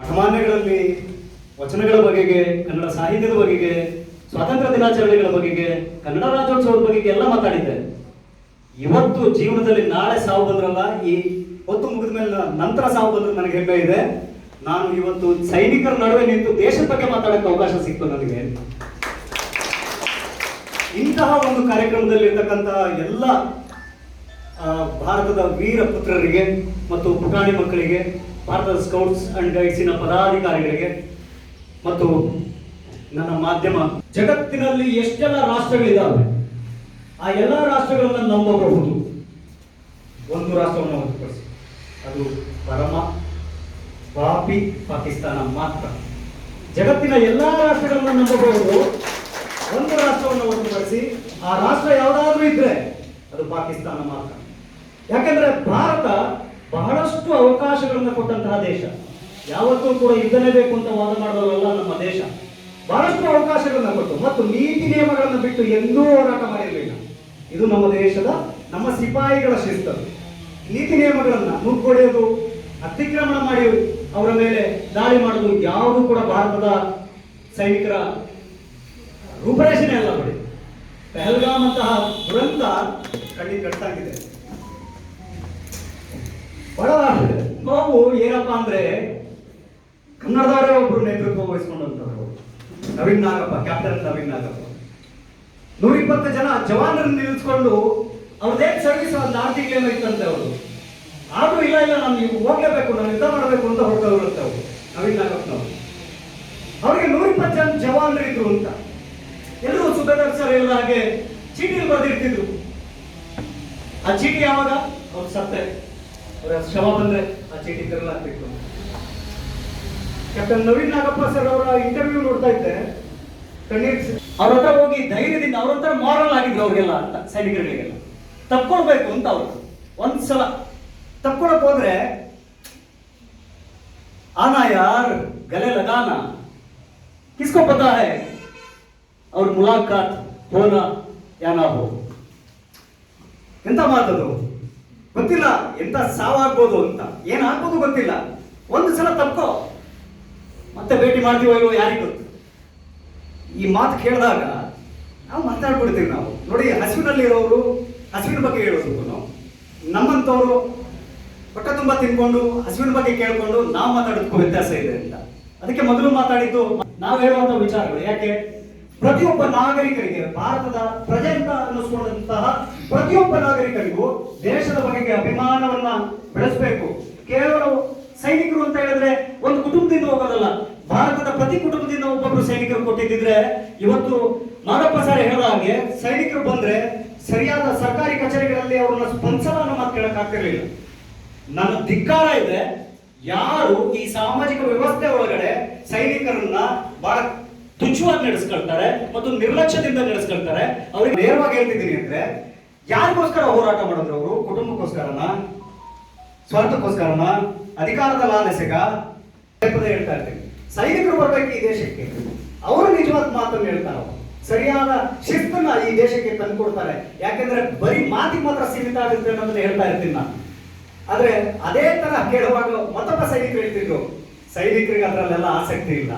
ಮಠಮಾನ್ಯಗಳಲ್ಲಿ ವಚನಗಳ ಬಗೆಗೆ, ಕನ್ನಡ ಸಾಹಿತ್ಯದ ಬಗೆಗೆ, ಸ್ವಾತಂತ್ರ್ಯ ದಿನಾಚರಣೆಗಳ ಬಗೆಗೆ, ಕನ್ನಡ ರಾಜ್ಯೋತ್ಸವದ ಬಗೆಗೆ ಎಲ್ಲ ಮಾತಾಡಿದ್ದೆ. ಇವತ್ತು ಜೀವನದಲ್ಲಿ ನಾಳೆ ಸಾವು ಬಂದ್ರಲ್ಲ, ಈ ಹೊತ್ತು ಮುಗಿದ ಮೇಲೆ ನಂತರ ಸಾವು ಬಂದ್ರೆ ನನಗೆ ಹೆಮ್ಮೆ ಇದೆ. ನಾನು ಇವತ್ತು ಸೈನಿಕರ ನಡುವೆ ನಿಂತು ದೇಶದ ಬಗ್ಗೆ ಮಾತಾಡಕ್ಕೆ ಅವಕಾಶ ಸಿಕ್ತು ನನಗೆ. ಇಂತಹ ಒಂದು ಕಾರ್ಯಕ್ರಮದಲ್ಲಿ ಇರ್ತಕ್ಕಂತಹ ಎಲ್ಲ ಭಾರತದ ವೀರ ಪುತ್ರರಿಗೆ ಮತ್ತು ಪುಟಾಣಿ ಮಕ್ಕಳಿಗೆ ಭಾರತದ ಸ್ಕೌಟ್ಸ್ ಅಂಡ್ ಗೈಡ್ಸಿನ ಪದಾಧಿಕಾರಿಗಳಿಗೆ ಮತ್ತು ನನ್ನ ಮಾಧ್ಯಮ ಜಗತ್ತಿನಲ್ಲಿ ಎಷ್ಟೆಲ್ಲ ರಾಷ್ಟ್ರಗಳಿದ್ದಾವೆ ಆ ಎಲ್ಲ ರಾಷ್ಟ್ರಗಳನ್ನ ನಂಬಬಹುದು. ಒಂದು ರಾಷ್ಟ್ರವನ್ನು ಹೊರತುಪಡಿಸಿ, ಅದು ಪರಮ ಪಾಪಿ ಪಾಕಿಸ್ತಾನ ಮಾತ್ರ. ಜಗತ್ತಿನ ಎಲ್ಲ ರಾಷ್ಟ್ರಗಳನ್ನ ನಂಬಬಹುದು. ಒಂದು ರಾಷ್ಟ್ರವನ್ನು ಹೊರತುಪಡಿಸಿ, ಆ ರಾಷ್ಟ್ರ ಯಾವುದಾದ್ರೂ ಇದ್ರೆ ಅದು ಪಾಕಿಸ್ತಾನ ಮಾತ್ರ. ಯಾಕಂದ್ರೆ ಅವಕಾಶಗಳನ್ನು ಕೊಟ್ಟಂತಹ ದೇಶ. ಯಾವತ್ತೂ ಕೂಡ ಯುದ್ಧನೇ ಬೇಕು ಅಂತ ವಾದ ಮಾಡೋದಲ್ಲ ನಮ್ಮ ದೇಶ. ಬಹಳಷ್ಟು ಅವಕಾಶಗಳನ್ನ ಕೊಟ್ಟು ಮತ್ತು ನೀತಿ ನಿಯಮಗಳನ್ನು ಬಿಟ್ಟು ಎಂದೂ ಹೋರಾಟ ಮಾಡಿರಲಿಲ್ಲ. ಇದು ನಮ್ಮ ದೇಶದ, ನಮ್ಮ ಸಿಪಾಯಿಗಳ ಶಿಸ್ತು. ನೀತಿ ನಿಯಮಗಳನ್ನ ನುಗ್ಗೊಡೆಯೋದು ಅತಿಕ್ರಮಣ ಮಾಡಿ ಅವರ ಮೇಲೆ ದಾಳಿ ಮಾಡೋದು ಯಾವುದು ಕೂಡ ಭಾರತದ ಸೈನಿಕರ ರೂಪರೇಷಣೆ ಅಲ್ಲ ಬಿಡಿ ಪೆಹಲ್ಗಾಮ್ ಅಂತಹ ದುರಂತ ಕಣ್ಣಿಗೆ ಕಟ್ಟಾಗಿದೆ. ಬಹಳ ಏನಪ್ಪಾ ಅಂದ್ರೆ ಕನ್ನಡದವರೇ ಒಬ್ರು ನೇತೃತ್ವ ವಹಿಸ್ಕೊಂಡಂತವ್ರು. ನವೀನ್ ನಾಗಪ್ಪ ಕ್ಯಾಪ್ಟನ್ ನವೀನ್ ನಾಗಪ್ಪ. ನೂರಿಪ್ಪತ್ತು ಜನ ಜವಾನರನ್ನು ನಿಲ್ಲಿಸ್ಕೊಂಡು ಅವ್ರದೇ ಸರ್ವಿಸ್ ಒಂದು ಆರು ತಿಂಗಳೇನೋ ಇತ್ತಂತೆ ಅವರು ಆದ್ರೂ ಇಲ್ಲ ಇಲ್ಲ, ನಾನು ನೀವು ಹೋಗ್ಲೇಬೇಕು, ನಾನು ಯುದ್ಧ ಮಾಡಬೇಕು ಅಂತ ಹೊರಟವ್ರಂತೆ ಅವರು ನವೀನ್ ನಾಗಪ್ಪನವರು. ಅವ್ರಿಗೆ ನೂರಿಪ್ಪತ್ತು ಜನ ಜವಾನರು ಇದ್ರು ಅಂತ. ಎಲ್ಲರೂ ಸುಬೇದಾರ್ ಸರ್ ಹೇಳಿದ ಹಾಗೆ ಚೀಟಿಯಲ್ಲಿ ಬರೆದಿರ್ತಿದ್ರು. ಆ ಚೀಟಿ ಯಾವಾಗ? ಅವ್ರು ಸತ್ತೆ ಅವರ ಶ್ರಮ ಬಂದ್ರೆ ಆ ಚೀಟಿ ತರಲಾಗ್ತಿತ್ತು ಕ್ಯಾಪ್ಟನ್ ನವೀನ್ ನಾಗಪ್ಪ ಸರ್ ಅವರ ಇಂಟರ್ವ್ಯೂ ನೋಡ್ತಾ ಇದ್ದೆ. ಕಣ್ಣೀರ್ ಅವ್ರ ಹತ್ರ ಹೋಗಿ ಧೈರ್ಯದಿಂದ ಅವ್ರ ಹತ್ರ ಮಾರಲ್ ಆಗಿದ್ರು ಅವ್ರಿಗೆಲ್ಲ ಅಂತ, ಸೈನಿಕರಿಗೆಲ್ಲ. ತಪ್ಕೊಳ್ಬೇಕು ಅಂತ ಅವರು. ಒಂದ್ಸಲ. ತಪ್ಕೊಳಕ್ ಹೋದ್ರೆ, ಆನಾ ಯಾರ್? ಗಲೆ ಲಗಾನ? ಕಿಸ್ಕೋ ಪತಾ ಹೇ ಅವ್ರ ಮುಲಾಖಾತ್, ಹೋನಾ ಯಾನಾ ಹೋ ಎಂತ ಮಾತದು? ಗೊತ್ತಿಲ್ಲ, ಎಂತ ಸಾವಾಗ್ಬೋದು ಅಂತ. ಏನಾಗ್ಬೋದು ಗೊತ್ತಿಲ್ಲ. ಒಂದು ಸಲ ತಪ್ಕೋ. ಮತ್ತೆ ಭೇಟಿ ಮಾಡ್ತೀವೋ ಇಲ್ವೋ ಯಾರಿಗೂ ಗೊತ್ತು? ಈ ಮಾತು ಕೇಳಿದಾಗ ನಾವು ಮಾತಾಡ್ಬಿಡ್ತೀವಿ ನಾವು. ನೋಡಿ, ಹಸಿವಿನಲ್ಲಿರೋರು, ಹಸುವಿನ ಬಗ್ಗೆ ಹೇಳೋದು ನಾವು. ನಮ್ಮಂಥವ್ರು ಹೊಟ್ಟೆ ತುಂಬ ತಿನ್ಕೊಂಡು, ಹಸಿವಿನ ಬಗ್ಗೆ ಕೇಳ್ಕೊಂಡು ನಾವು ಮಾತಾಡೋದಕ್ಕೂ ವ್ಯತ್ಯಾಸ ಇದೆ ಅಂತ. ಅದಕ್ಕೆ ಮೊದಲು ಮಾತಾಡಿದ್ದು ನಾವು ಹೇಳುವಂಥ ವಿಚಾರಗಳು. ಯಾಕೆ? ಪ್ರತಿಯೊಬ್ಬ ನಾಗರಿಕರಿಗೆ ಭಾರತದ ಪ್ರಜೆ ಅಂತ ಅನ್ನಿಸ್ಕೊಂಡಂತಹ ಪ್ರತಿಯೊಬ್ಬ ನಾಗರಿಕರಿಗೂ ದೇಶದ ಬಗೆಗೆ ಅಭಿಮಾನವನ್ನ ಬೆಳೆಸಬೇಕು. ಕೇವಲ ಸೈನಿಕರು ಅಂತ ಹೇಳಿದ್ರೆ ಒಂದು ಕುಟುಂಬದಿಂದ ಹೋಗೋದಲ್ಲ. ಭಾರತದ ಪ್ರತಿ ಕುಟುಂಬದಿಂದ ಒಬ್ಬೊಬ್ರು ಸೈನಿಕರು ಕೊಟ್ಟಿದ್ದಿದ್ರೆ ಇವತ್ತು ನಾಗಪ್ಪ ಸರ್ ಹೇಳಿದ ಹಾಗೆ ಸೈನಿಕರು ಬಂದ್ರೆ ಸರಿಯಾದ ಸರ್ಕಾರಿ ಕಚೇರಿಗಳಲ್ಲಿ ಅವ್ರನ್ನ ಸ್ಪಂದಿಸಲ್ಲ ಅನ್ನೋ ಮಾತು ಕೇಳಕ್ ಆಗ್ತಿರ್ಲಿಲ್ಲ. ನನ್ನ ಧಿಕ್ಕಾರ ಇದೆ, ಯಾರು ಈ ಸಾಮಾಜಿಕ ವ್ಯವಸ್ಥೆ ಒಳಗಡೆ ಸೈನಿಕರನ್ನ ಬಹಳ ತುಚ್ಛವಾಗಿ ನಡೆಸ್ಕೊಳ್ತಾರೆ ಮತ್ತು ನಿರ್ಲಕ್ಷ್ಯದಿಂದ ನಡೆಸ್ಕೊಳ್ತಾರೆ. ಅವ್ರಿಗೆ ನೇರವಾಗಿ ಹೇಳ್ತಿದ್ದೀನಿ ಅಂದ್ರೆ, ಯಾರಿಗೋಸ್ಕರ ಹೋರಾಟ ಮಾಡಿದ್ರು ಅವರು? ಕುಟುಂಬಕ್ಕೋಸ್ಕರನ? ಸ್ವಾರ್ಥಕ್ಕೋಸ್ಕರನ? ಅಧಿಕಾರದ ಲಾಲಸೆಗ? ಹೇಳ್ತಾ ಇರ್ತೀನಿ. ಸೈನಿಕರು ಬರ್ಬೇಕು ಈ ದೇಶಕ್ಕೆ. ಅವರು ನಿಜವಾದ ಮಾತನ್ನು ಹೇಳ್ತಾರೆ. ಸರಿಯಾದ ಶಿಸ್ತನ್ನ ಈ ದೇಶಕ್ಕೆ ತಂದುಕೊಡ್ತಾರೆ. ಯಾಕೆಂದ್ರೆ ಬರೀ ಮಾತಿಗೆ ಮಾತ್ರ ಸೀಮಿತ ಆಗುತ್ತೆ ಅನ್ನೋದನ್ನ ಹೇಳ್ತಾ ಇರ್ತೀನಿ ನಾನು. ಆದ್ರೆ ಅದೇ ತರ ಕೇಳುವಾಗ ಮತ್ತೊಬ್ಬ ಸೈನಿಕರು ಹೇಳ್ತಿದ್ರು, ಸೈನಿಕರಿಗೆ ಅದರಲ್ಲೆಲ್ಲ ಆಸಕ್ತಿ ಇಲ್ಲ.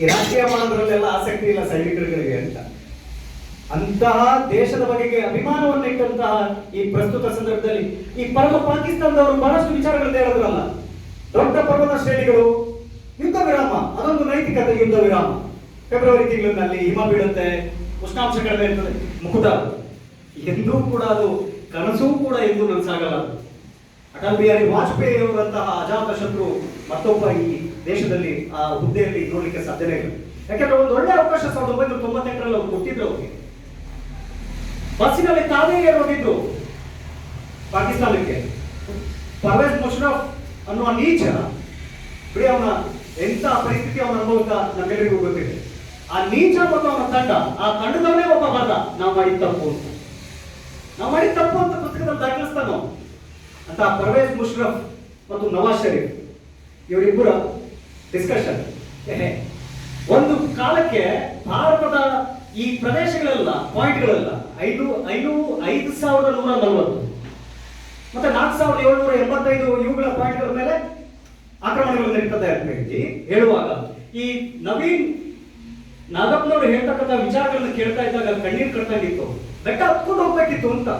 ಈ ರಾಜಕೀಯ ಮಾಡೋದ್ರಲ್ಲೆಲ್ಲ ಆಸಕ್ತಿ ಇಲ್ಲ ಸೈನಿಕರುಗಳಿಗೆ ಅಂತ. ಅಂತಹ ದೇಶದ ಬಗೆಗೆ ಅಭಿಮಾನವನ್ನು ಇಟ್ಟಂತಹ ಈ ಪ್ರಸ್ತುತ ಸಂದರ್ಭದಲ್ಲಿ ಈ ಪರಮ ಪಾಕಿಸ್ತಾನದವರು ಬಹಳಷ್ಟು ವಿಚಾರಗಳನ್ನ ಹೇಳಿದ್ರಲ್ಲ. ದೊಡ್ಡ ಪರ್ವತ ಶ್ರೇಣಿಗಳು, ಯುದ್ಧ ವಿರಾಮ, ಅದೊಂದು ನೈತಿಕತೆ, ಯುದ್ಧ ವಿರಾಮ. ಫೆಬ್ರವರಿ ತಿಂಗಳಿನಲ್ಲಿ ಹಿಮ ಬೀಳುತ್ತೆ, ಉಷ್ಣಾಂಶ ಕಡಿಮೆ ಇರ್ತದೆ, ಮುಕುಟ. ಎಂದೂ ಕೂಡ ಅದು ಕನಸೂ ಕೂಡ ಎಂದೂ ನನಸಾಗಲ್ಲ. ಅಟಲ್ ಬಿಹಾರಿ ವಾಜಪೇಯಿ ಅವರಂತಹ ಅಜಾತ ಶತ್ರು ಮತ್ತೊಬ್ಬ ಈ ದೇಶದಲ್ಲಿ ಆ ಹುದ್ದೆಯಲ್ಲಿ ನೋಡ್ಲಿಕ್ಕೆ ಸಾಧ್ಯನೇ ಇಲ್ಲ. ಯಾಕಂದ್ರೆ ಒಂದು ಒಳ್ಳೆ ಅವಕಾಶ ಸಾವಿರದ ಒಂಬೈನೂರ ತೊಂಬತ್ತೆಂಟರಲ್ಲಿ ಅವ್ರು ಕೊಟ್ಟಿದ್ರು ಅವ್ರಿಗೆ. ಬಸ್ಸಿನಲ್ಲಿ ತಾವೇ ಏರೋಗಿದ್ರು ಪಾಕಿಸ್ತಾನಕ್ಕೆ. ಪರ್ವೇಜ್ ಮುಷರಫ್ ಅನ್ನುವ ನೀಚ ಬಿಡಿ ಅವನ ಎಂತ ಪರಿಸ್ಥಿತಿ ಅವನ ಅನುಭವಿಸ ನಮ್ಮೆಲ್ಲರಿಗೂ ಗೊತ್ತಿದೆ. ಆ ನೀಚ ಮತ್ತು ಅವನ ತಂಡ, ಆ ತಂಡದವರೇ ಒಬ್ಬ ಬರ್ದ ನಾವು ಮಾಡಿದ ತಪ್ಪು ಅಂತ. ನಾವು ಮಾಡಿದ ತಪ್ಪು ಅಂತ ಪುಸ್ತಕದಲ್ಲಿ ದಾಖಲಿಸ್ತಾನ. ಅಂತ ಪರ್ವೇಜ್ ಮುಷರಫ್ ಮತ್ತು ನವಾಜ್ ಶರೀಫ್, ಇವರಿಬ್ಬರ ಡಿಸ್ಕಷನ್ ಒಂದು ಕಾಲಕ್ಕೆ ಭಾರತದ ಈ ಪ್ರದೇಶಗಳೆಲ್ಲ, ಪಾಯಿಂಟ್ಗಳೆಲ್ಲ, ಐದು ಐದು ಐದು ಸಾವಿರದ ನೂರ ನಲವತ್ತು. ಮತ್ತೆ ನಾಲ್ಕು ಸಾವಿರದ ಏಳ್ನೂರ ಎಂಬತ್ತೈದು ಇವುಗಳ ಪಾಯಿಂಟ್ಗಳ ಮೇಲೆ ಆಕ್ರಮಣಗಳು ನಡೀತದೆ ಅಂತ ಹೇಳಿ ಹೇಳುವಾಗ, ಈ ನವೀನ್ ನಾಗಪ್ಪನವರು ಹೇಳ್ತಕ್ಕಂಥ ವಿಚಾರಗಳನ್ನ ಕೇಳ್ತಾ ಇದ್ದಾಗ ಕಣ್ಣೀರು ಕಟ್ಟಾಗಿತ್ತು ಬೆಟ್ಟ ಹತ್ಕೊಂಡು ಹೋಗ್ಬೇಕಿತ್ತು ಅಂತ.